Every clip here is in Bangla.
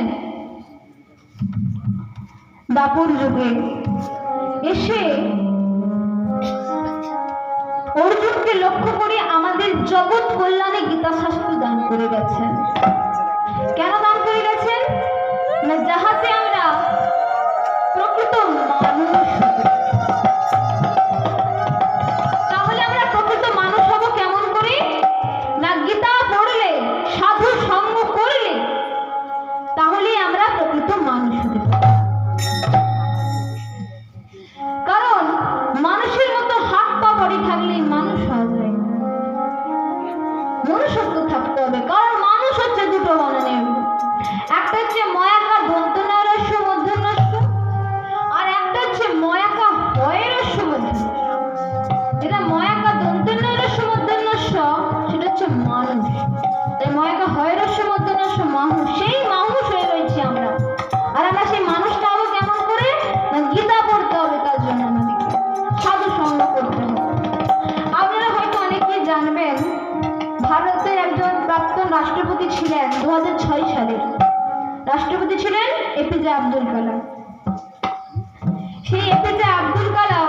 এসেছিলেন দাপুর যুগে এসে অর্জুনকে লক্ষ্য করে আমাদের জগৎ কল্যাণে গীতা শাস্ত্র দান করে গেছেন। কেন দান করে গেছেন? না যাহাতে আমি Гроша ছিলেন দু সালে। রাষ্ট্রপতি ছিলেন এপিজে আব্দুল কালাম। সেই এপিজে আব্দুল কালাম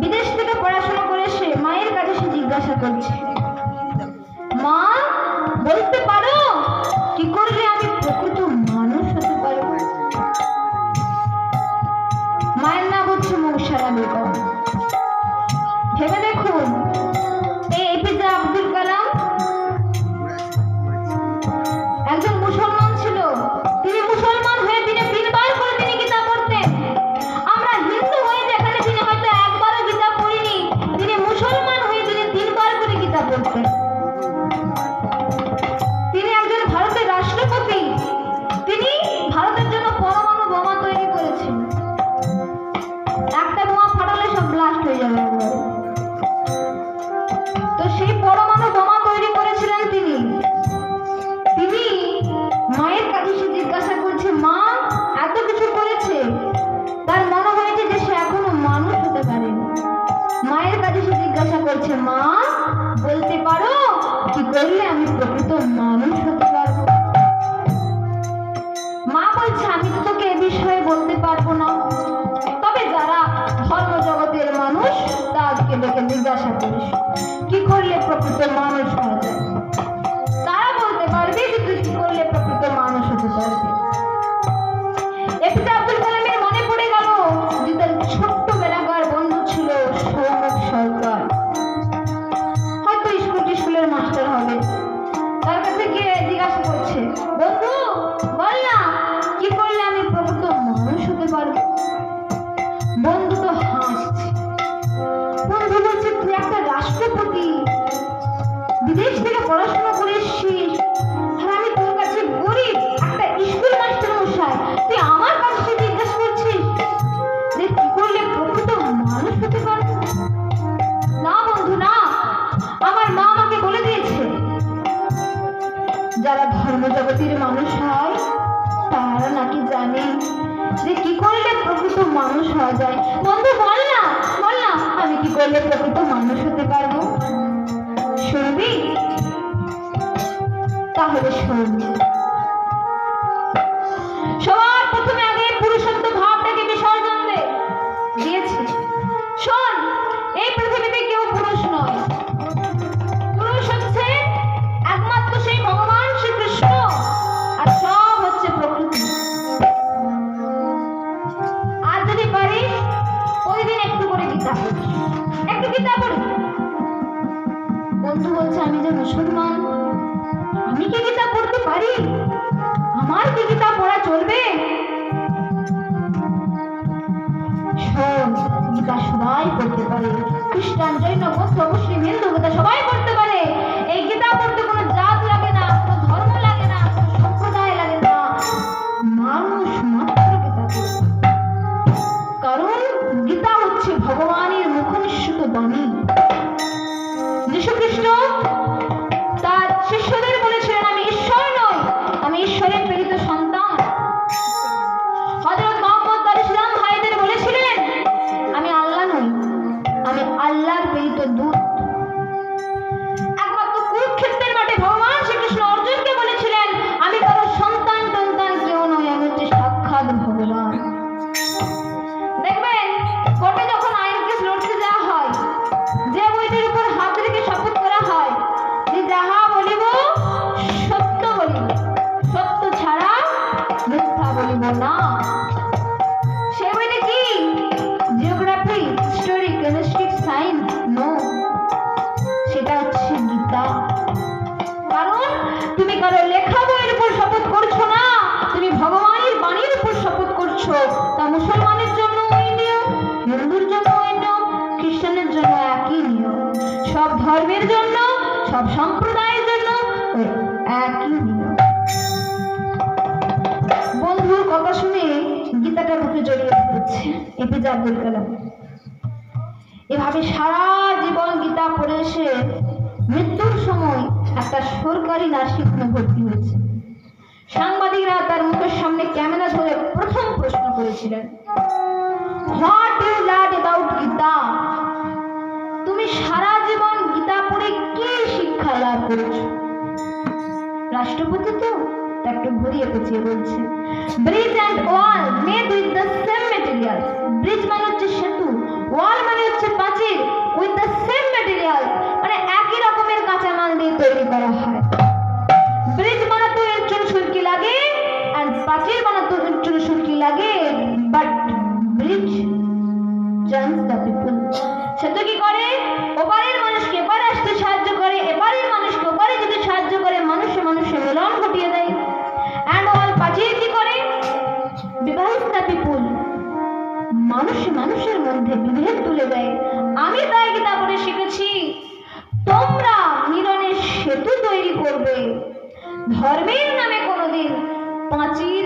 বিদেশ থেকে পড়াশোনা করে সে মায়ের কাছে সে জিজ্ঞাসা করছে। বললে আমি প্রকৃত মানুষ হতে পারব। মা বলছে, আমি তো তোকে এ বিষয়ে বলতে পারব না। তবে যারা ধর্ম জগতের মানুষ, তাদেরকে দেখে জিজ্ঞাসা করিস। কি করলে প্রকৃত মানুষ যে কি করলে প্রকৃত মানুষ হওয়া যায়? বন্ধু, বল না বল না, আমি কি করলে প্রকৃত মানুষ হতে পারব? শুনবি? তাহলে শুনবি। vamos अल्लाह पे तो दूर কথা শুনে গীতাটা বুকে জড়িয়ে পড়েছে। এপিজে আব্দুল কালাম এভাবে সারা জীবন গীতা পড়ে এসে মৃত্যুর সময় একটা সরকারি নার্সিংহোমে ভর্তি হয়েছে। সাংবাদিকরা তার মুখের সামনে ক্যামেরা ধরে প্রথম প্রশ্ন করেছিলেন what you learn about Gita? তুমি সারা জীবন গীতা পড়ে কি শিক্ষা লাভ করেছ? রাষ্ট্রপতি তা একটু ঘুরিয়ে পেঁচিয়ে বলছে bridge and wall made with the same material bridge মানে হচ্ছে সেতু ওয়াল মানে হচ্ছে আমি তাই তারপরে শিখেছি। তোমরা মিলনের সেতু তৈরি করবে। ধর্মের নামে কোনোদিন পাঁচিল